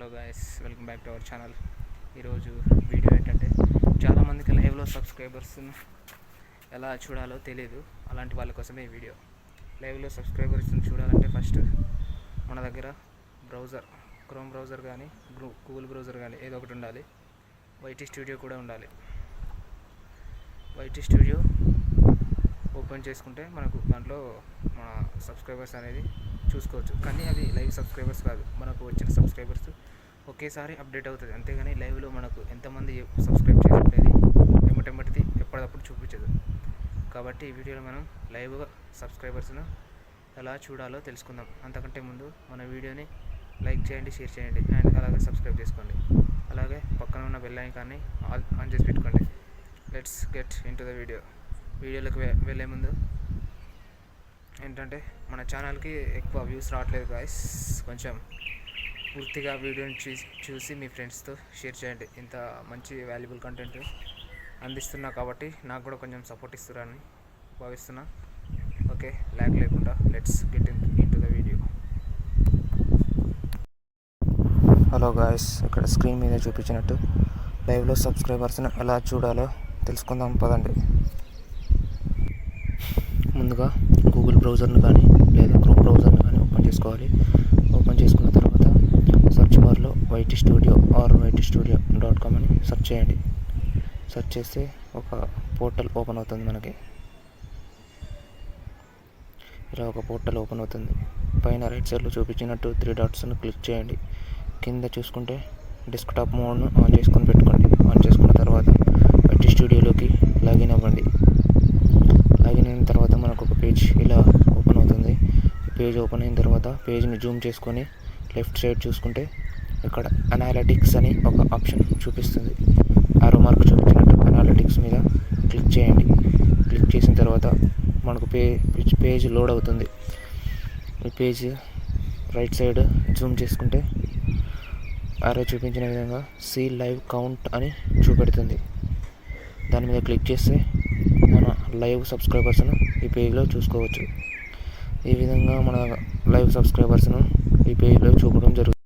Hello guys welcome back to our channel ఈరోజు video ఏంటంటే చాలామందికి లైవ్లో సబ్స్క్రైబర్స్ ఎలా చూడాలో తెలియదు అలాంటి వాళ్ళ కోసమే ఈ వీడియో. లైవ్లో సబ్స్క్రైబర్స్ చూడాలంటే ఫస్ట్ మన దగ్గర బ్రౌజర్ క్రోమ్ బ్రౌజర్ కానీ గూగుల్ బ్రౌజర్ కానీ ఏదో ఒకటి ఉండాలి. వైటీ స్టూడియో కూడా ఉండాలి. వైటీ స్టూడియో ఓపెన్ చేసుకుంటే మనకు దాంట్లో మన సబ్స్క్రైబర్స్ అనేది చూసుకోవచ్చు. కానీ అది లైవ్ సబ్స్క్రైబర్స్ కాదు. మనకు వచ్చిన సబ్స్క్రైబర్స్ ఒకేసారి అప్డేట్ అవుతుంది. అంతేగాని లైవ్లో మనకు ఎంతమంది సబ్స్క్రైబ్ చేసుకునేది ఎమ్మటెమ్మటిది ఎప్పటికప్పుడు చూపించదు. కాబట్టి ఈ వీడియోలో మనం లైవ్గా సబ్స్క్రైబర్స్ను ఎలా చూడాలో తెలుసుకుందాం. అంతకంటే ముందు మన వీడియోని లైక్ చేయండి షేర్ చేయండి అండ్ అలాగే సబ్స్క్రైబ్ చేసుకోండి. అలాగే పక్కన ఉన్న బెల్ ఐకాన్ని ఆల్ ఆన్ చేసి పెట్టుకోండి. Let's get into the video. వీడియోలకు వెళ్ళే ముందు ఏంటంటే మన ఛానల్కి ఎక్కువ వ్యూస్ రావట్లేదు గాయస్. కొంచెం పూర్తిగా వీడియోని చూసి చూసి మీ ఫ్రెండ్స్తో షేర్ చేయండి. ఇంత మంచి వాల్యుబుల్ కంటెంట్ అందిస్తున్నా కాబట్టి నాకు కూడా కొంచెం సపోర్ట్ ఇస్తారని భావిస్తున్నా. ఓకే ల్యాక్ లేకుండా let's get in into the video. Hello guys ఇక్కడ స్క్రీన్ మీద చూపించినట్టు లైవ్లో సబ్స్క్రైబర్స్ని ఎలా చూడాలో తెలుసుకుందాం పదండి. ముందుగా గూగుల్ బ్రౌజర్ని కానీ లేదా క్రోమ్ బ్రౌజర్ని కానీ ఓపెన్ చేసుకోవాలి. ఓపెన్ చేసుకున్న సెర్చ్ బార్లో YT studio or YT studio dot com అని సెర్చ్ చేయండి. సెర్చ్ చేస్తే ఒక పోర్టల్ ఓపెన్ అవుతుంది మనకి. ఇలా ఒక పోర్టల్ ఓపెన్ అవుతుంది. పైన రైట్ సైడ్లో చూపించినట్టు త్రీ డాట్స్ను క్లిక్ చేయండి. కింద చూసుకుంటే డెస్క్టాప్ మోడ్ను ఆన్ చేసుకొని పెట్టుకోండి. ఆన్ చేసుకున్న తర్వాత వైటీ స్టూడియోలోకి లాగిన్ అవ్వండి. లాగిన్ అయిన తర్వాత మనకు ఒక పేజ్ ఇలా ఓపెన్ అవుతుంది. పేజ్ ఓపెన్ అయిన తర్వాత పేజ్ని జూమ్ చేసుకొని లెఫ్ట్ సైడ్ చూసుకుంటే ఇక్కడ అనాలిటిక్స్ అని ఒక ఆప్షన్ చూపిస్తుంది. ఆరో మార్క్ చూపించినట్టు అనాలిటిక్స్ మీద క్లిక్ చేయండి. క్లిక్ చేసిన తర్వాత మనకు పే పేజ్ లోడ్ అవుతుంది. ఈ పేజ్ రైట్ సైడ్ జూమ్ చేసుకుంటే ఆరో చూపించిన విధంగా సీ లైవ్ కౌంట్ అని చూపెడుతుంది. దాని మీద క్లిక్ చేస్తే మన లైవ్ సబ్స్క్రైబర్స్ను ఈ పేజ్లో చూసుకోవచ్చు. ఈ విధంగా మన లైవ్ సబ్స్క్రైబర్స్ను ఈ పేజ్లో చూపడం జరుగుతుంది